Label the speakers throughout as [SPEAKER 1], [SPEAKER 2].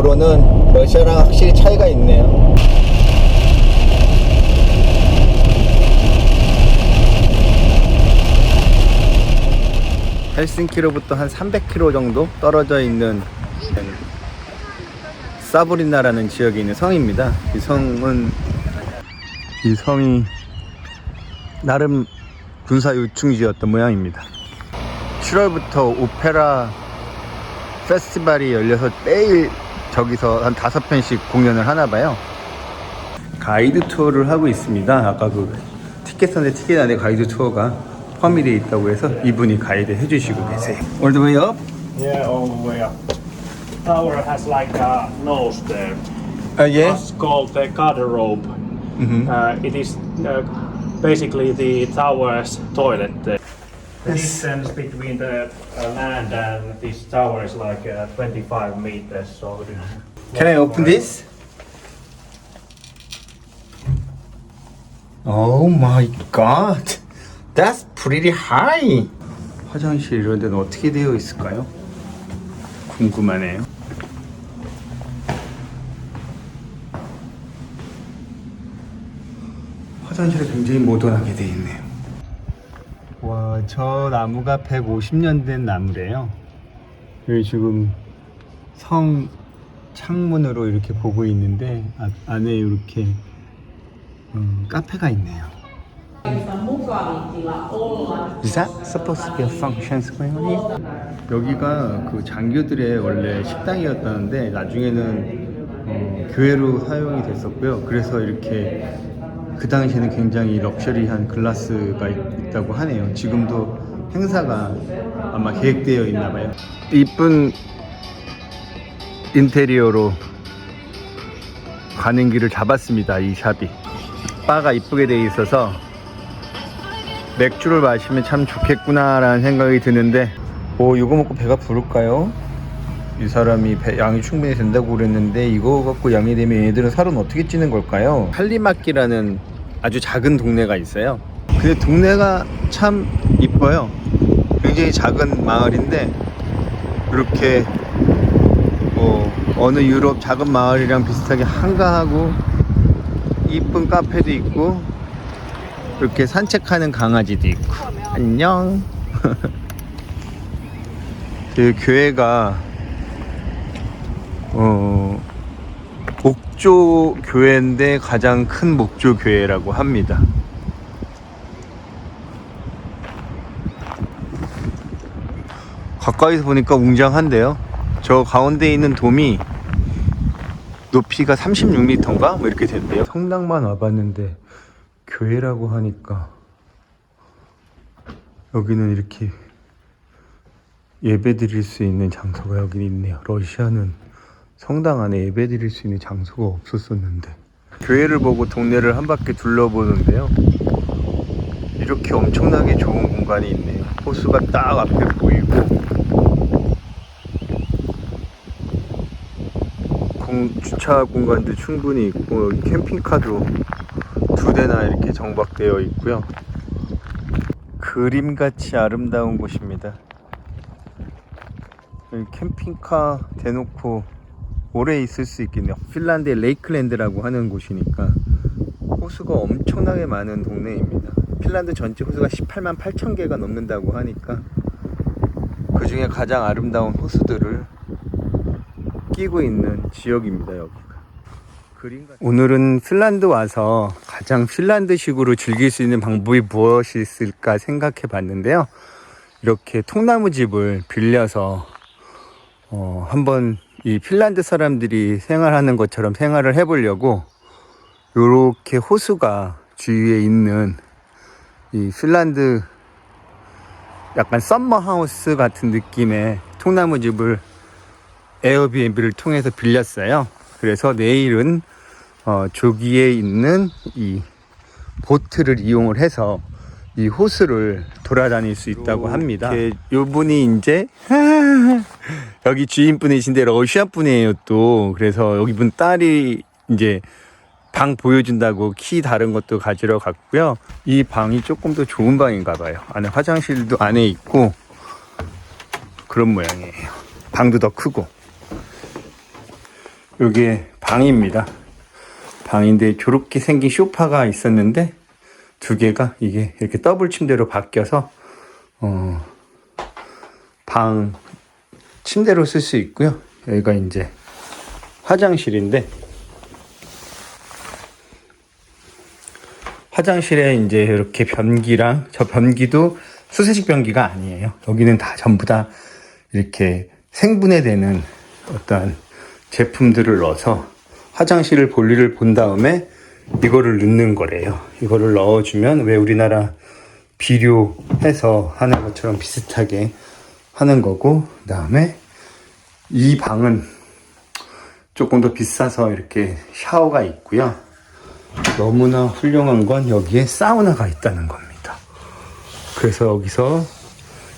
[SPEAKER 1] 도로는 러시아랑 확실히 차이가 있네요. 헬싱키로부터 한 300km 정도 떨어져 있는 사브리나라는 지역에 있는 성입니다. 이 성은 이 성이 나름 군사 요충지였던 모양입니다. 7월부터 오페라 페스티벌이 열려서 매일 저기서 한 다섯 편씩 공연을 하나 봐요. 가이드 투어를 하고 있습니다. 아까 그 티켓 선데 티켓 안에 가이드 투어가 포함이 되어 있다고 해서 이분이 가이드 해주시고 계세요. All the way up?
[SPEAKER 2] Yeah, all the way up. Tower has like a nose there.
[SPEAKER 1] Uh, yeah.
[SPEAKER 2] It's called the garderobe. Uh, it is uh, basically the tower's toilet. there. The distance between the uh, land and this tower is like uh, 25 meters. So
[SPEAKER 1] Can I open this? Oh my god. That's pretty high. 화장실 이런 데는 어떻게 되어 있을까요? 궁금하네요. 화장실이 굉장히 모던하게 되어 있네요. 와, 저 나무가 150년 된 나무래요. 여기 지금 성 창문으로 이렇게 보고 있는데 아, 안에 이렇게 음, 카페가 있네요. Is that supposed to be a function here? 여기가 그 장교들의 원래 식당이었다는데 나중에는 어, 교회로 사용이 됐었고요. 그래서 이렇게 그 당시에는 굉장히 럭셔리한 글라스가 있, 다고 하네요. 지금도 행사가 아마 계획되어 있나 봐요. 이쁜 인테리어로 가는 길을 잡았습니다. 이 샵이. 바가 이쁘게 돼 있어서 맥주를 마시면 참 좋겠구나라는 생각이 드는데 오 이거 먹고 배가 부를까요? 이 사람이 배, 양이 충분히 된다고 그랬는데 이거 갖고 양이 되면 얘들은 살은 어떻게 찌는 걸까요? 할리마키라는 아주 작은 동네가 있어요. 근데 동네가 참 이뻐요. 굉장히 작은 마을인데 이렇게 뭐 어느 유럽 작은 마을이랑 비슷하게 한가하고 이쁜 카페도 있고 이렇게 산책하는 강아지도 있고 안녕 그 교회가 어 목조 교회인데 가장 큰 목조 교회라고 합니다. 가까이서 보니까 웅장한데요. 저 가운데 있는 돔이 높이가 36m인가? 뭐 이렇게 된대요. 성당만 와봤는데 교회라고 하니까 여기는 이렇게 예배 드릴 수 있는 장소가 여기 있네요. 러시아는 성당 안에 예배 드릴 수 있는 장소가 없었었는데 교회를 보고 동네를 한 바퀴 둘러보는데요. 이렇게 엄청나게 좋은 공간이 있네요. 호수가 딱 앞에 보이고 공, 주차 공간도 충분히 있고 캠핑카도 두 대나 이렇게 정박되어 있고요. 그림같이 아름다운 곳입니다. 캠핑카 대놓고 오래 있을 수 있겠네요. 핀란드의 레이클랜드라고 하는 곳이니까 호수가 엄청나게 많은 동네입니다. 핀란드 전체 호수가 18만 8천 개가 넘는다고 하니까 그 중에 가장 아름다운 호수들을 끼고 있는 지역입니다. 여기가. 오늘은 핀란드 와서 가장 핀란드식으로 즐길 수 있는 방법이 무엇이 있을까 생각해 봤는데요. 이렇게 통나무 집을 빌려서 어, 한번 이 핀란드 사람들이 생활하는 것처럼 생활을 해보려고 이렇게 호수가 주위에 있는 이 핀란드 약간 썸머 하우스 같은 느낌의 통나무 집을 에어비앤비를 통해서 빌렸어요. 그래서 내일은 어, 조기에 있는 이 보트를 이용을 해서 이 호수를 돌아다닐 수 있다고 합니다. 요분이 이제 여기 주인분이신데 러시아 분이에요 또. 그래서 여기 분 딸이 이제 방 보여준다고 키 다른 것도 가지러 갔고요. 이 방이 조금 더 좋은 방인가 봐요. 안에 화장실도 안에 있고 그런 모양이에요. 방도 더 크고. 여기에 방입니다. 방인데 저렇게 생긴 소파가 있었는데 두 개가 이게 이렇게 더블 침대로 바뀌어서 어, 방 침대로 쓸 수 있고요. 여기가 이제 화장실인데 화장실에 이제 이렇게 변기랑 저 변기도 수세식 변기가 아니에요. 여기는 다 전부 다 이렇게 생분해되는 어떤 제품들을 넣어서 화장실을 볼일을 본 다음에 이거를 넣는 거래요. 이거를 넣어주면 왜 우리나라 비료해서 하는 것처럼 비슷하게 하는 거고, 그 다음에 이 방은 조금 더 비싸서 이렇게 샤워가 있고요. 너무나 훌륭한 건 여기에 사우나가 있다는 겁니다. 그래서 여기서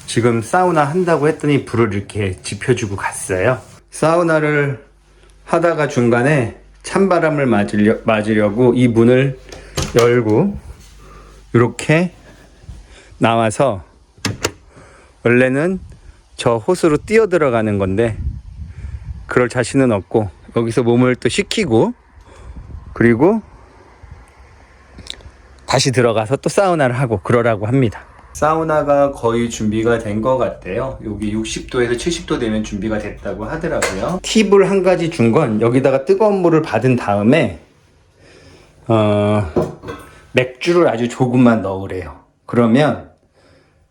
[SPEAKER 1] 지금 사우나 한다고 했더니 불을 이렇게 지펴주고 갔어요. 사우나를 하다가 중간에 찬바람을 맞으려, 맞으려고 이 문을 열고 이렇게 나와서 원래는 저 호수로 뛰어 들어가는 건데 그럴 자신은 없고 여기서 몸을 또 식히고 그리고 다시 들어가서 또 사우나를 하고 그러라고 합니다. 사우나가 거의 준비가 된 것 같아요. 여기 60도에서 70도 되면 준비가 됐다고 하더라고요. 팁을 한 가지 준 건 여기다가 뜨거운 물을 받은 다음에 어, 맥주를 아주 조금만 넣으래요. 그러면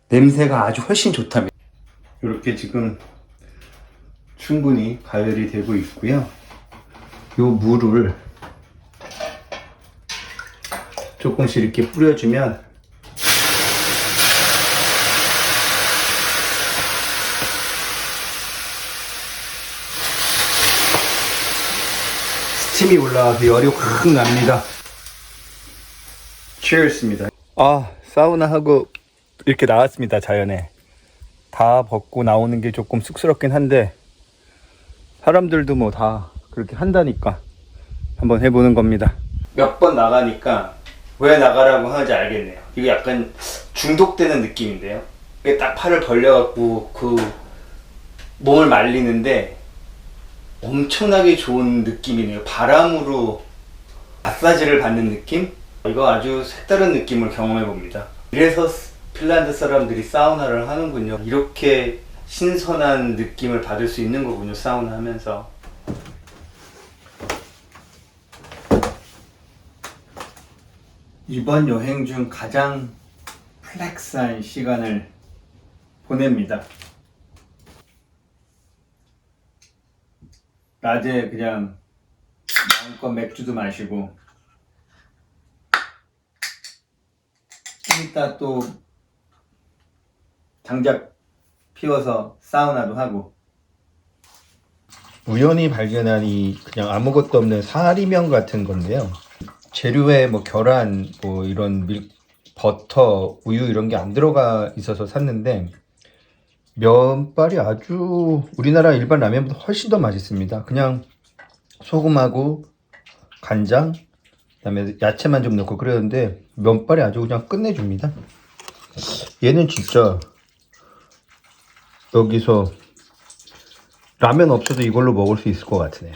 [SPEAKER 1] 냄새가 아주 훨씬 좋답니다. 이렇게 지금 충분히 가열이 되고 있고요. 요 물을 조금씩 이렇게 뿌려주면 스팀이 올라와서 열이 확 납니다. Cheers입니다. 아 사우나 하고 이렇게 나왔습니다 자연에 다 벗고 나오는 게 조금 쑥스럽긴 한데 사람들도 뭐 다 그렇게 한다니까 한번 해보는 겁니다. 몇 번 나가니까 왜 나가라고 하는지 알겠네요. 이게 약간 중독되는 느낌인데요. 이게 딱 팔을 벌려갖고 그 몸을 말리는데 엄청나게 좋은 느낌이네요. 바람으로 마사지를 받는 느낌? 이거 아주 색다른 느낌을 경험해 봅니다. 이래서 핀란드 사람들이 사우나를 하는군요. 이렇게 신선한 느낌을 받을 수 있는 거군요. 사우나 하면서. 이번 여행 중 가장 플렉스한 시간을 보냅니다. 낮에 그냥 마음껏 맥주도 마시고 좀 이따 또 장작 피워서 사우나도 하고 우연히 발견한 이 그냥 아무것도 없는 사리면 같은 건데요. 재료에 뭐 계란, 뭐 이런 밀, 버터, 우유 이런 게 안 들어가 있어서 샀는데 면발이 아주 우리나라 일반 라면보다 훨씬 더 맛있습니다. 그냥 소금하고 간장, 그다음에 야채만 좀 넣고 그러는데 면발이 아주 그냥 끝내줍니다. 얘는 진짜 여기서 라면 없어도 이걸로 먹을 수 있을 것 같으네요.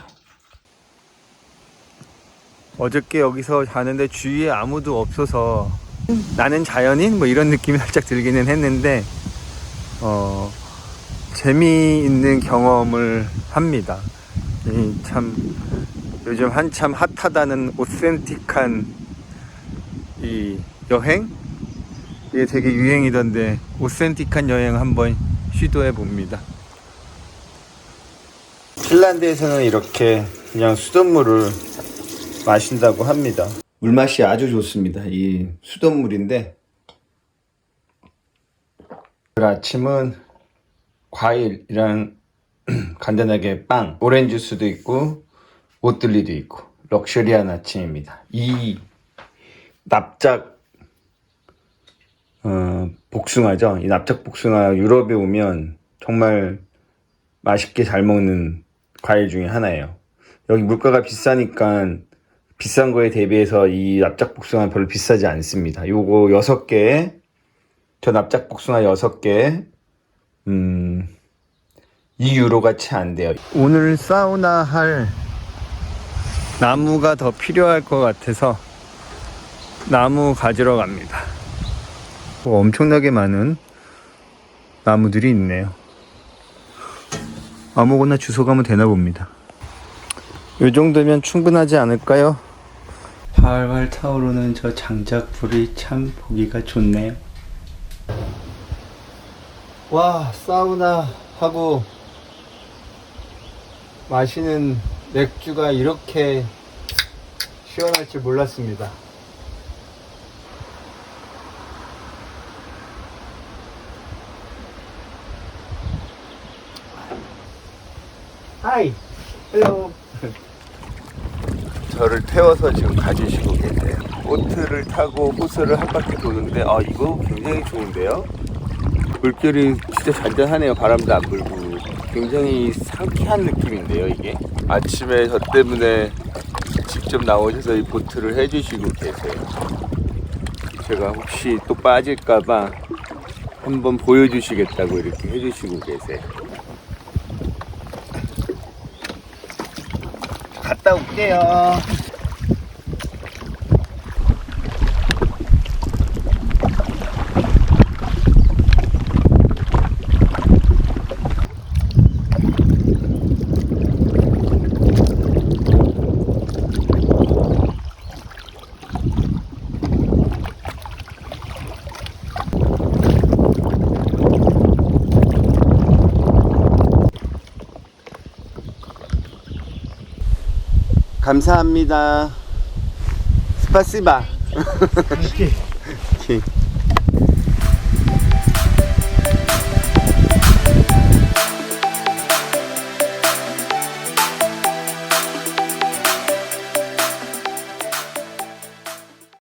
[SPEAKER 1] 어저께 여기서 자는데 주위에 아무도 없어서 나는 자연인 뭐 이런 느낌이 살짝 들기는 했는데 어 재미있는 경험을 합니다. 이참 요즘 한참 핫하다는 오센틱한 이 여행 이게 되게 유행이던데 오센틱한 여행 한번 시도해 봅니다. 핀란드에서는 이렇게 그냥 수돗물을 마신다고 합니다. 물맛이 아주 좋습니다. 이 수돗물인데 아침은 과일이랑 간단하게 빵, 오렌지 주스도 있고 오뜰리도 있고 럭셔리한 아침입니다. 이 납작 어, 복숭아죠. 이 납작 복숭아 유럽에 오면 정말 맛있게 잘 먹는 과일 중에 하나예요. 여기 물가가 비싸니까 비싼 거에 대비해서 이 납작 복숭아 별로 비싸지 않습니다. 요거 6개에 저 납작 복숭아 6개에 음 2유로가 채 안 돼요. 오늘 사우나 할 나무가 더 필요할 것 같아서 나무 가지러 갑니다. 뭐 엄청나게 많은 나무들이 있네요. 아무거나 주워 가면 되나 봅니다. 이 정도면 충분하지 않을까요? 활활 타오르는 저 장작불이 참 보기가 좋네요. 와, 사우나 하고 마시는 맥주가 이렇게 시원할 줄 몰랐습니다. 하이, 헬로. 저를 태워서 지금 가주시고 계세요. 보트를 타고 호수를 한 바퀴 도는데, 아, 이거 굉장히 좋은데요? 물결이 진짜 잔잔하네요. 바람도 안 불고. 굉장히 상쾌한 느낌인데요, 이게. 아침에 저 때문에 직접 나오셔서 이 보트를 해주시고 계세요. 제가 혹시 또 빠질까봐 한번 보여주시겠다고 이렇게 해주시고 계세요. 갔다 올게요. 감사합니다. 스파시바. 오케이.